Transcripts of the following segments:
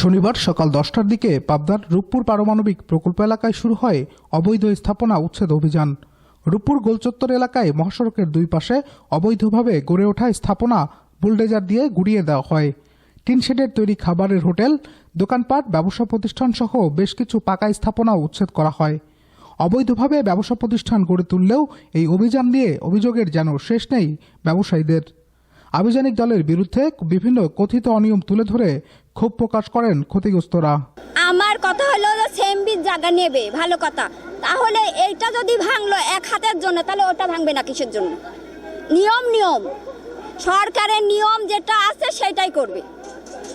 শনিবার সকাল দশটার দিকে পাবনার রূপপুর পারমাণবিক প্রকল্প এলাকায় শুরু হয় অবৈধ স্থাপনা উচ্ছেদ অভিযান। রূপপুর গোলচত্বর এলাকায় মহাসড়কের দুই পাশে অবৈধভাবে গড়ে ওঠা স্থাপনা বুলডেজার দিয়ে গুড়িয়ে দেওয়া হয়। টিন শেডের তৈরি খাবারের হোটেল, দোকানপাট, ব্যবসা প্রতিষ্ঠান সহ বেশ কিছু পাকা স্থাপনা উচ্ছেদ করা হয়। অবৈধভাবে ব্যবসা প্রতিষ্ঠান গড়ে তুললেও এই অভিযান দিয়ে অভিযোগের যেন শেষ নেই ব্যবসায়ীদের। আভিযানিক দলের বিরুদ্ধে বিভিন্ন কথিত অনিয়ম তুলে ধরে ক্ষোভ প্রকাশ করেন ক্ষতিগ্রস্তরা। আমার কথা হলো যে সেমবির জায়গা নেবে, ভালো কথা। তাহলে এইটা যদি ভাঙলো এক হাতের জন্য, তাহলে ওটা ভাঙবে না কিসের জন্য? নিয়ম নিয়ম। সরকারের নিয়ম যেটা আছে সেটাই করবে।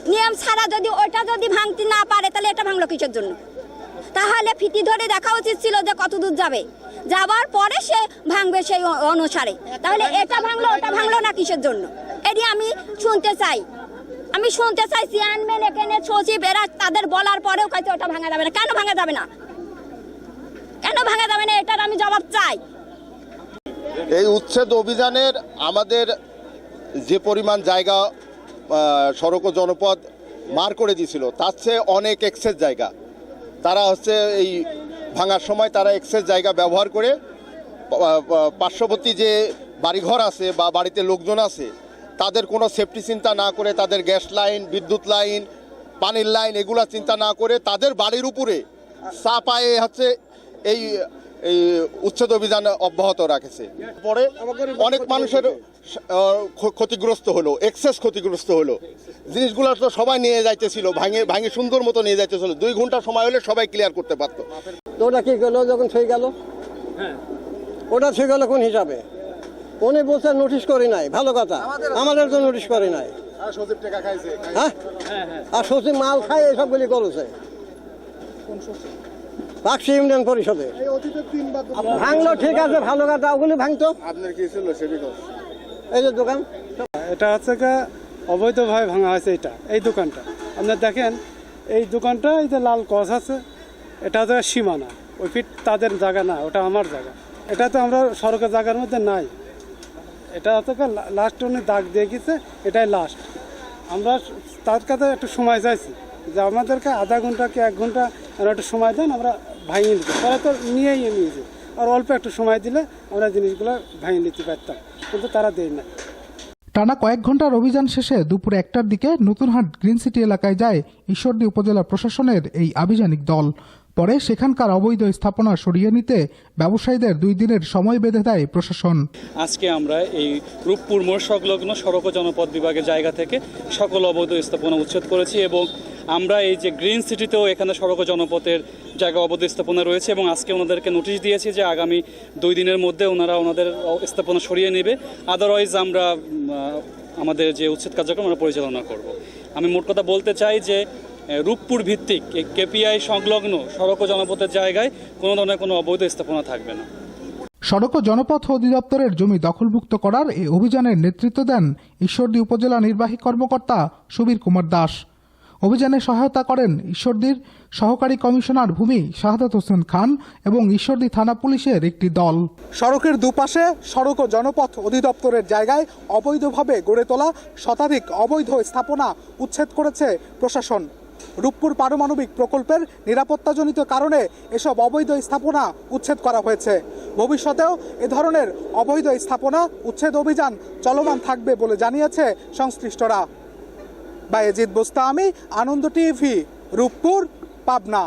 নিয়ম ছাড়া যদি ওটা যদি ভাঙতে না পারে, তাহলে এটা ভাঙলো কিসের জন্য? তাহলে ফিতি ধরে দেখা উচিত ছিল যে কত দূর যাবে। যাবার পরে সে ভাঙবে সেই অনুসারে। তাহলে এটা ভাঙলো, ওটা ভাঙলো না কিসের জন্য? এটি আমি শুনতে চাই। আমি শুনতে চাই চেয়ারম্যান এখানে সচিব এরা তাদের বলার পরেও হয়তো ওটা ভাঙা যাবে না। কেন ভাঙা যাবে না? কেন ভাঙা যাবে না? এটার আমি জবাব চাই। এই উচ্ছেদ অভিযানের আমাদের যে পরিমাণ জায়গা সড়ক ও জনপদ মার করে দিয়েছিল, তার চেয়ে অনেক এক্সেস জায়গা। তারা হচ্ছে এই ভাঙার সময় তারা এক্সেস জায়গা ব্যবহার করে পার্শ্ববর্তী যে বাড়িঘর আছে বা বাড়িতে লোকজন আছে তাদের কোনো সেফটি চিন্তা না করে তাদের গ্যাস লাইন বিদ্যুৎ লাইন পানির লাইন এগুলা চিন্তা না করে তাদের বাড়ির উপরে চাপায়ে হচ্ছে এই এই উচ্ছেদ অভিযান অব্যাহত রাখেছে। পরে অনেক মানুষের ক্ষতিগ্রস্ত হলো এক্সেস ক্ষতিগ্রস্ত হলো। জিনিসগুলো তো সবাই নিয়ে যাইতেছিল ভাঙে ভাঙে সুন্দর মতো নিয়ে যাইতেছিল। দুই ঘণ্টা সময় হলে সবাই ক্লিয়ার করতে পারতো। তো ওটা কি করল যখন ছুঁয়ে গেল? ওটা ছুঁয়ে গেল কোন হিসাবে? উনি বলছে নোটিশ করি নাই। ভালো কথা। আমাদের তো নোটিশ করি নাই। হ্যাঁ? আর সচিব মাল খায় এসবগুলি করেছে। পাকশি ইউনিয়ন পরিষদে। ভাঙলো ঠিক আছে ভালো কথা ওগুলি ভাঙতো। এই যে দোকান। এটা হচ্ছে গা অবৈধভাবে ভাঙা হয়েছে এটা এই দোকানটা। আপনার দেখেন এই দোকানটা এই যে লাল কস আছে এটা হচ্ছে সীমানা। ওই ফিট তাদের জায়গা না ওটা আমার জায়গা। এটা তো আমরা সরকার জায়গার মধ্যে নাই। এটা হচ্ছে লাস্ট উনি দাগ দিয়ে গেছে, এটাই লাস্ট আমরা তার কাছে একটু সময় চাইছি যে আমাদেরকে আধা ঘণ্টা কি এক ঘণ্টা একটু সময় দেন, আমরা ভাঙিয়ে নিতে তারা তো নিয়েই নিয়েছে আর অল্প একটু সময় দিলে আমরা জিনিসগুলো ভাঙিয়ে নিতে পারতাম, কিন্তু তারা দেয় না। টানা কয়েক ঘণ্টার অভিযান শেষে দুপুর একটার দিকে নতুনহাট গ্রিন সিটি এলাকায় যায় ঈশ্বরদী উপজেলা প্রশাসনের এই আভিযানিক দল। পরে সেখানকার অবৈধ স্থাপনা সরিয়ে নিতে ব্যবসায়ীদের দুই দিনের সময় বেঁধে দেয় প্রশাসন। আজকে আমরা এই রূপপুর মোড় সংলগ্ন সড়ক জনপদ বিভাগের জায়গা থেকে সকল অবৈধ স্থাপনা উচ্ছেদ করেছি এবং আমরা এই যে গ্রিন সিটিতেও এখানে সড়ক জনপথের জায়গা অবৈধ স্থাপনা রয়েছে এবং আজকে ওনাদেরকে নোটিশ দিয়েছি যে আগামী দুই দিনের মধ্যে ওনারা ওনাদের স্থাপনা সরিয়ে নেবে। আদারওয়াইজ আমরা আমাদের যে উচ্ছেদ কার্যক্রম আমরা পরিচালনা করব। আমি মোট কথা বলতে চাই যে রূপপুর ভিত্তিক কেপিআই সংলগ্ন সড়ক ও জনপথের জায়গায় কোনো ধরনের কোনো অবৈধ স্থাপনা থাকবে না। সড়ক ও জনপথ অধিদপ্তরের জমি দখলমুক্ত করার এই অভিযানের নেতৃত্ব দেন ঈশ্বরদী উপজেলা নির্বাহী কর্মকর্তা সুবীর কুমার দাস। অভিযানে সহায়তা করেন ঈশ্বরদীর সহকারী কমিশনার ভূমি শাহাদাত হোসেন খান এবং ঈশ্বরদী থানা পুলিশের একটি দল। সড়কের দুপাশে সড়ক ও জনপথ অধিদপ্তরের জায়গায় অবৈধভাবে গড়ে তোলা শতাধিক অবৈধ স্থাপনা উচ্ছেদ করেছে প্রশাসন। রূপপুর পারমাণবিক প্রকল্পের নিরাপত্তাজনিত কারণে এসব অবৈধ স্থাপনা উচ্ছেদ করা হয়েছে। ভবিষ্যতেও এ ধরনের অবৈধ স্থাপনা উচ্ছেদ অভিযান চলমান থাকবে বলে জানিয়েছে সংশ্লিষ্টরা। বায়েজিৎ বোস্তামি, আনন্দ টিভি, রূপপুর, পাবনা।